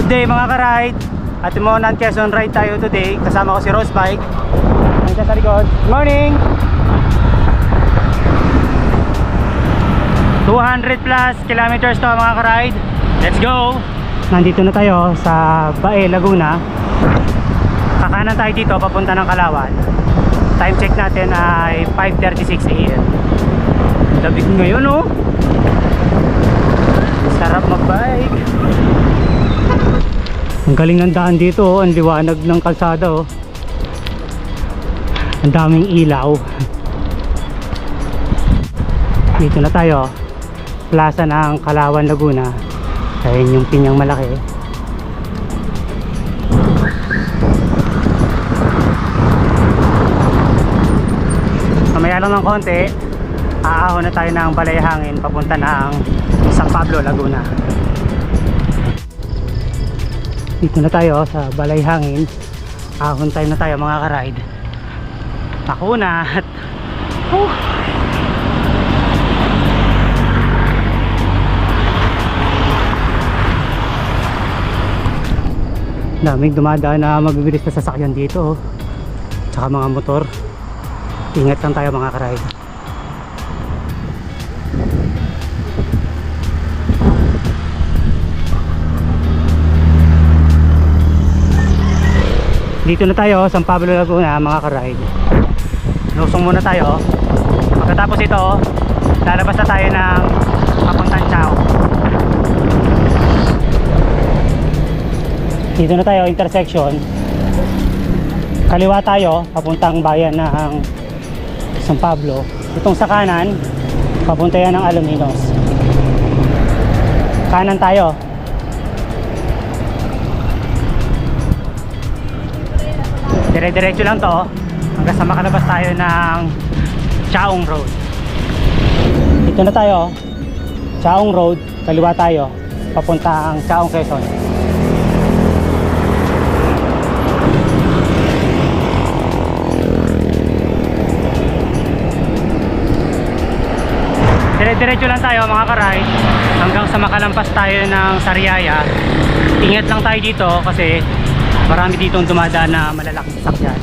Good day mga ka-ride. At Timonan Quezon Ride tayo today. Kasama ko si Rose Bike Nandiyan sa likod. Morning! 200 plus kilometers to mga ka-ride. Let's go! Nandito na tayo sa Bae, Laguna. Kakanan tayo dito papunta ng Kalawan. Time check natin ay 5.36 a.m. Labig ngayon oh. Sarap mag-bike Ang galing ng daan dito oh. Ang liwanag ng kalsada oh. Ang daming ilaw. Dito na tayo. Plaza ng Kalawan, Laguna. Ayun yung pinyang malaki. Mamaya lang ng konti Aahon na tayo ng balay hangin Papunta ng San Pablo, Laguna Dito na tayo sa balay hangin Ahon tayo na tayo mga ka-ride Ako na at Whew. daming dumadaan na mabibilis na sasakyan dito oh. tsaka mga motor ingat lang tayo mga karide dito na tayo San Pablo Laguna mga karide. Lusong muna tayo. Pagkatapos ito lalabas na tayo ng papuntang Chao. Dito na tayo intersection. Kaliwa tayo papuntang bayan ng San Pablo. Itong sa kanan papunta yan ng Alaminos. Kanan tayo dire-diretso lang to. Hanggang sa makalabas tayo ng Chaong Road. Dito na tayo. Chaong Road kaliwa tayo. Papuntang Chaong Quezon. Dire-diretso lang tayo mga karay. Hanggang sa makalampas tayo ng Sariaya. Ingat lang tayo dito kasi marami ditong dumadaan na malalaking sasakyan.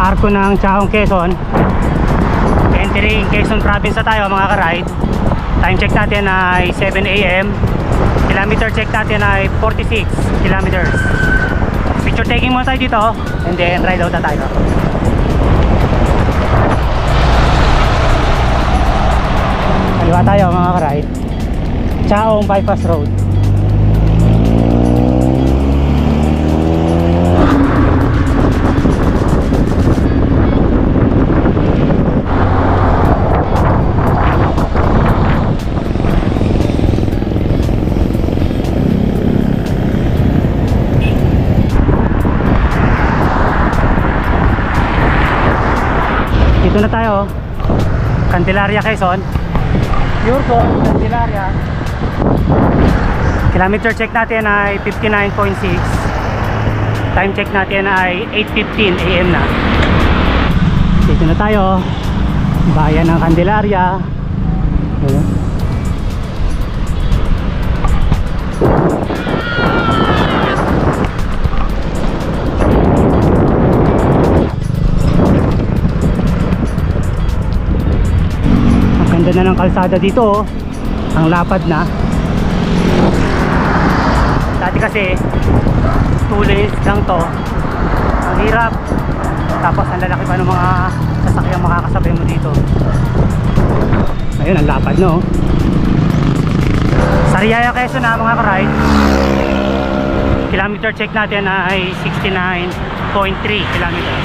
Arko ng Chahong Quezon. Entering Quezon Province na tayo mga karay. Time check natin ay 7 a.m. Kilometer check natin ay 46 kilometers. Picture taking muna tayo dito and then ride out na tayo. Kaliwa tayo mga karide. Chaong Bypass Road. Candelaria, Quezon. Gold, Candelaria. Kilometer check natin ay 59.6. Time check natin ay 8.15 AM na. Dito na tayo. Bayan ng Candelaria. Ganda ng kalsada dito oh. Ang lapad na. Dati kasi two lanes lang to. Ang hirap. Tapos ang lalaki pa ng mga sasakyang makakasabay mo dito. Ayun, ang lapad no. Sariaya Quezon na mga karide. Kilometer check natin ay 69.3 kilometer.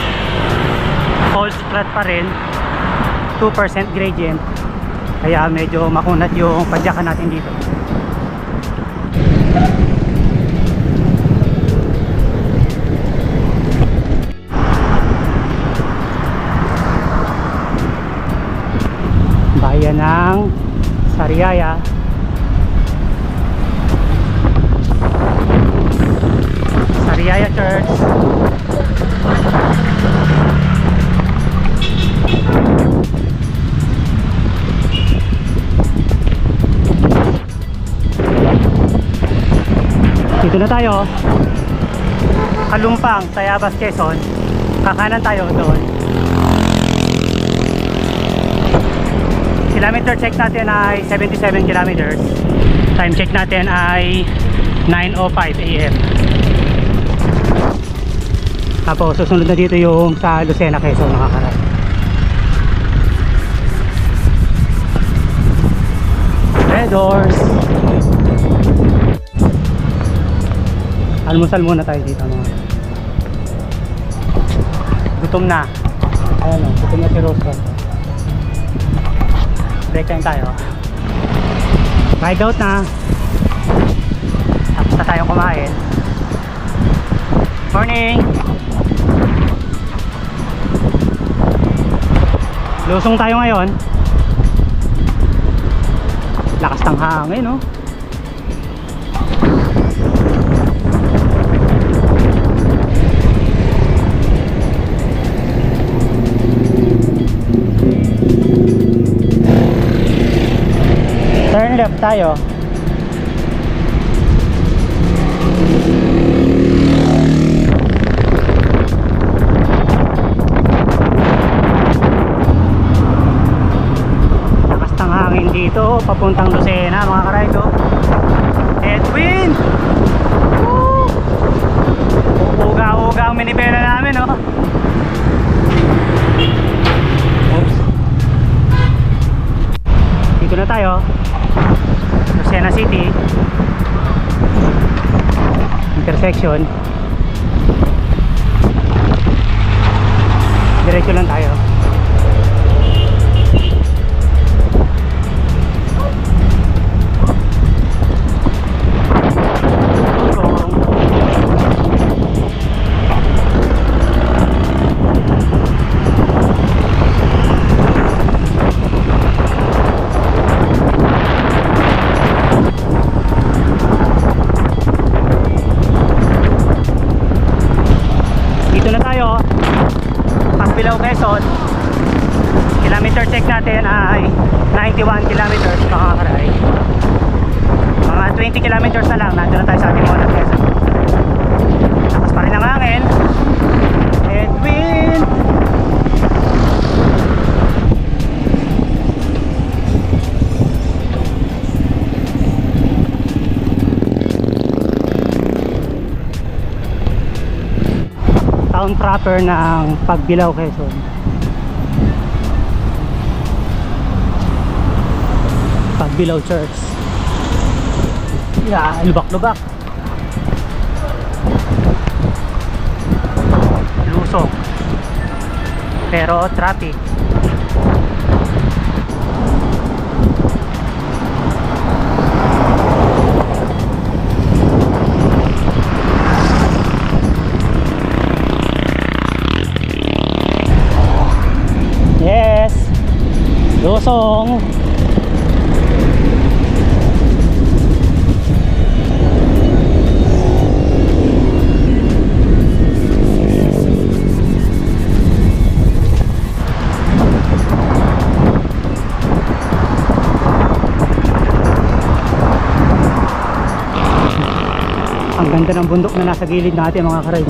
False flat pa rin. 2% gradient kaya medyo makunat yung padyakan natin dito. Bayan ng Sariaya Dito na tayo. Kalumpang, Tayabas, Quezon. Kakanan tayo doon. Kilometer check natin ay 77 kilometers. Time check natin ay 9.05 AM. Tapos susunod na dito yung sa Lucena, Quezon nakakaray. Red doors. Almusal muna tayo dito mga. Gutom na. Ayan o, gutom na si Rose. Break time tayo. Ride out na. Tapos na tayong kumain. Morning! Lusong tayo ngayon. Lakas ng hangin, no? Tayo. Lakas ng hangin dito, papuntang Lucena mga karaydo. Woo! Uga-uga ang minipela Intersection. Diretso lang tayo. Proper ng Pagbilao, Quezon. Pagbilao Church. Yeah, lubak-lubak. Lusong. Pero traffic. Lusong. Ang ganda ng bundok na nasa gilid natin mga karay.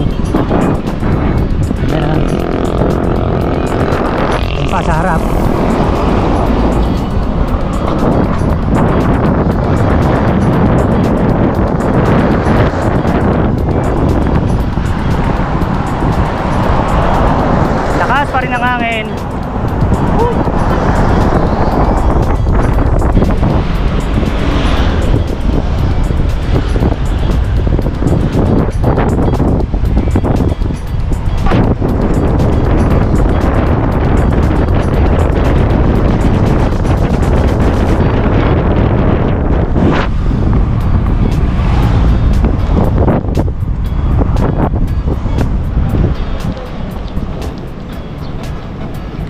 Ayan. Yung harap. Rin ang hangin.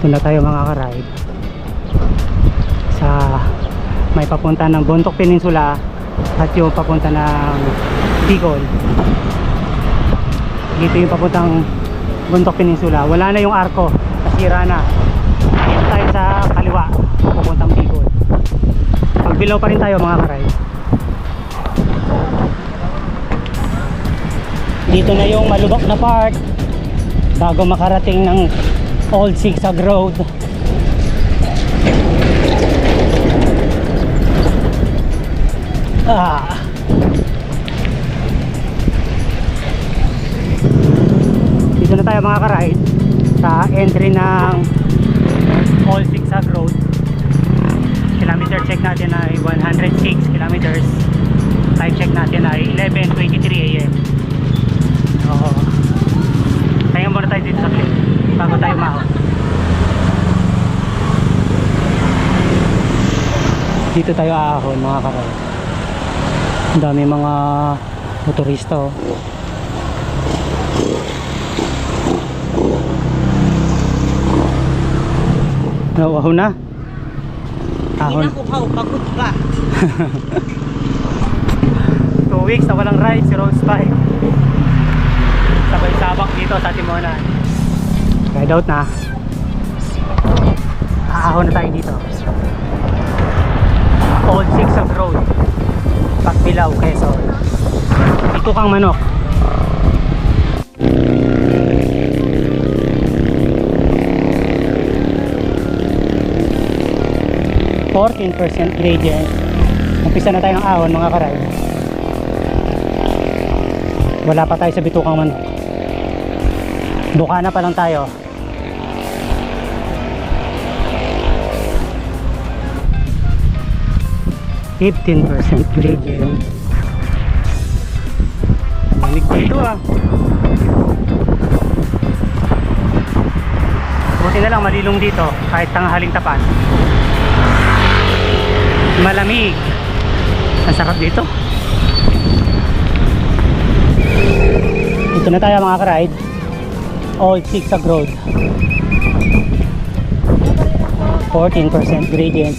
Ito na tayo mga karide. Sa may papunta ng Bontoc Peninsula at yung papunta ng Bicol. Dito yung papuntang Bontoc Peninsula. Wala na yung arko. Nasira na. Dito tayo sa kaliwa papuntang Bicol. Pag below pa rin tayo mga karide. Dito na yung malubak na part bago makarating ng Old Zigzag Road. Ah. Dito na tayo mga karide sa entry ng Old Zigzag Road. Kilometer check natin ay 106 kilometers. Time check natin ay 11.23 a.m. So, tayo muna tayo dito sa cliff bago tayo mahon. Dito tayo ahon mga. Ang dami mga motorista oh. Nauaho na. Ahon. Pinakuhaw, pagod ka. Two weeks na walang ride si Rose Bike. Sabay sabak dito sa Timonan. Ride out na. Aahon na tayo dito. Old Sixth Road. Pagbilaw, Quezon. Dito kang manok. Fourteen percent gradient. Umpisa na tayo ng ahon mga karay. Wala pa tayo sa bitukang manok. Bukana pa lang tayo. Fifteen percent gradient. Manig dito ah. Buti na lang malilong dito kahit tanghaling tapat. Malamig. Ang sarap dito. Ito na tayo mga ka-ride. Old Zigzag Road. 14% gradient.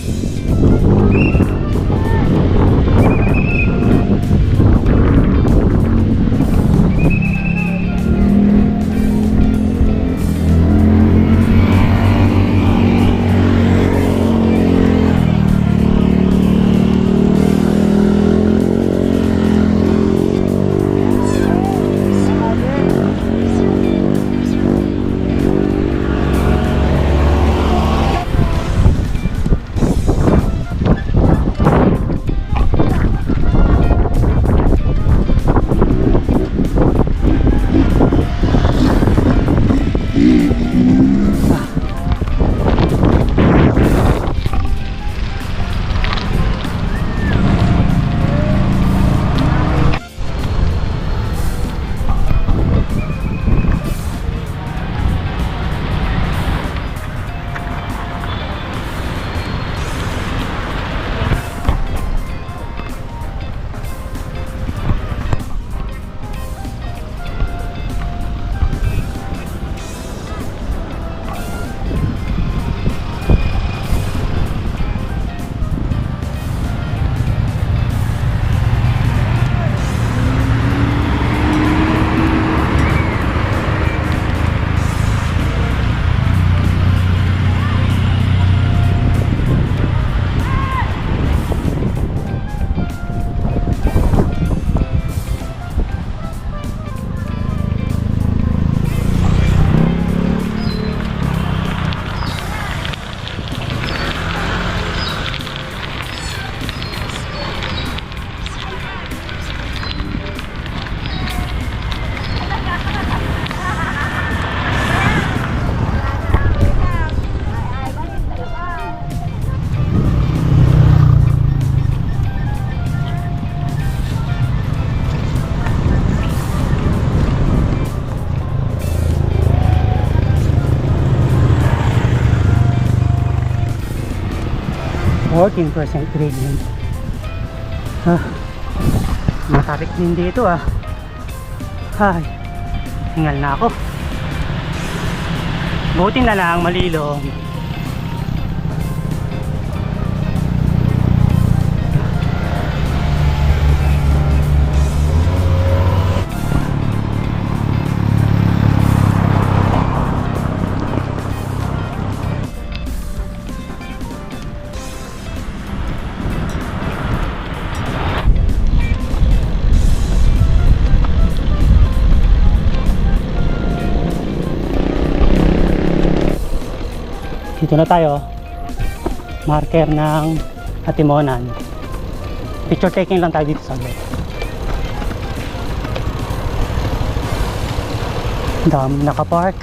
Fourteen percent gradient. Ah, matarik din dito ah. Ay, hingal na ako. Buti na lang malilong. Dito na tayo. Marker ng Atimonan. Picture taking lang tayo dito sa loob. Dami nakapark.